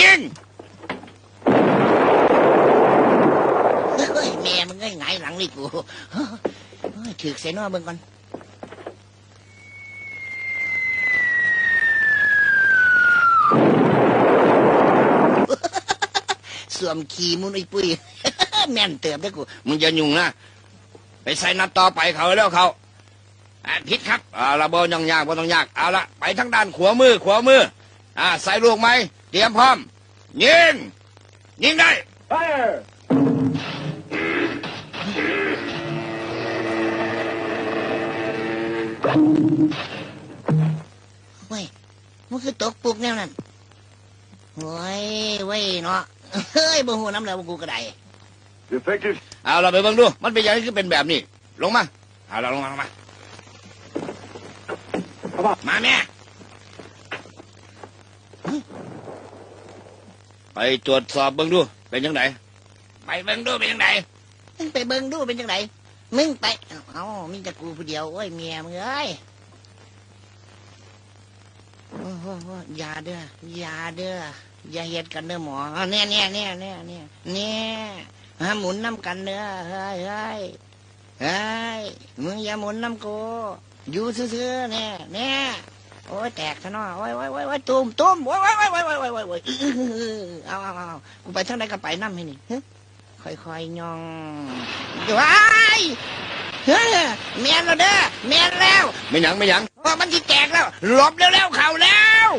ยิงเฮ้ยแม่มึงไงไงายหลังเลยกูเฮ้ยถือเสยหนอเบิ่งก่อน สวมขี่มุนไอ้ปุ้ย แม่นเติมได้อกู มึงจะยุ่งนะ ไปใส่นัดต่อไปเขาแล้วเขาอ่าผิดครับเอาละบ่ต้องยากบ่ต้องยากเอาละไปทางด้านขวามือขวามืออ่าใส่ลูกไหม เตรียมพร้อม ยิง ยิงได้เว้ยมันคือตกปลุกแนวนั้นโว้ยเว้ยเนาะ เฮ้ยบ่หูน้ำแล้วบ่กูก็ได้ Defective เอาเราไปเบิ่งดู มันเป็นยังไงคือเป็นแบบนี้ ลงมา เอาเราลงมาลงมามาแม่ ไปตรวจสอบเบิ่งดูเป็นยังไงไปเบิ่งดูเป็นยังไงมึงไปเบิ่งดูเป็นจังไดมึงไปเอ้ามีแต่กูผู้เดียวโอ้ยเมียมึงเอ้ยโอ้โหอย่าเด้ออย่าเด้ออย่าเฮ็ดกันเด้อหมอเนี่ยเนี่ยเนี่ยเนี่ยเนี่ยเนี่ยฮะหมุนน้ำกันเด้อเฮ้ยเฮ้ยเฮ้ยมึงอย่าหมุนน้ำกูอยู่ซื่อๆเนี่ยเนี่ย โอ้ยแตกซะน้อโอ้ยโอ้ยโอ้ยตุ้มตุ้มโอ้ยโอ้ยโอ้ยโอ้ยโอ้ยโอ้ยเอาเอาเอากูไปทางไหนก็ไปน้ำให้นี่ค่อยค่อยยองว้ายเฮ้ยเมียนแล้วเด้อเมียนแล้ว ไม่หยังไม่หยังว่ามันที่แตกแล้วหลบแล้วแล้วเข่าแล้ว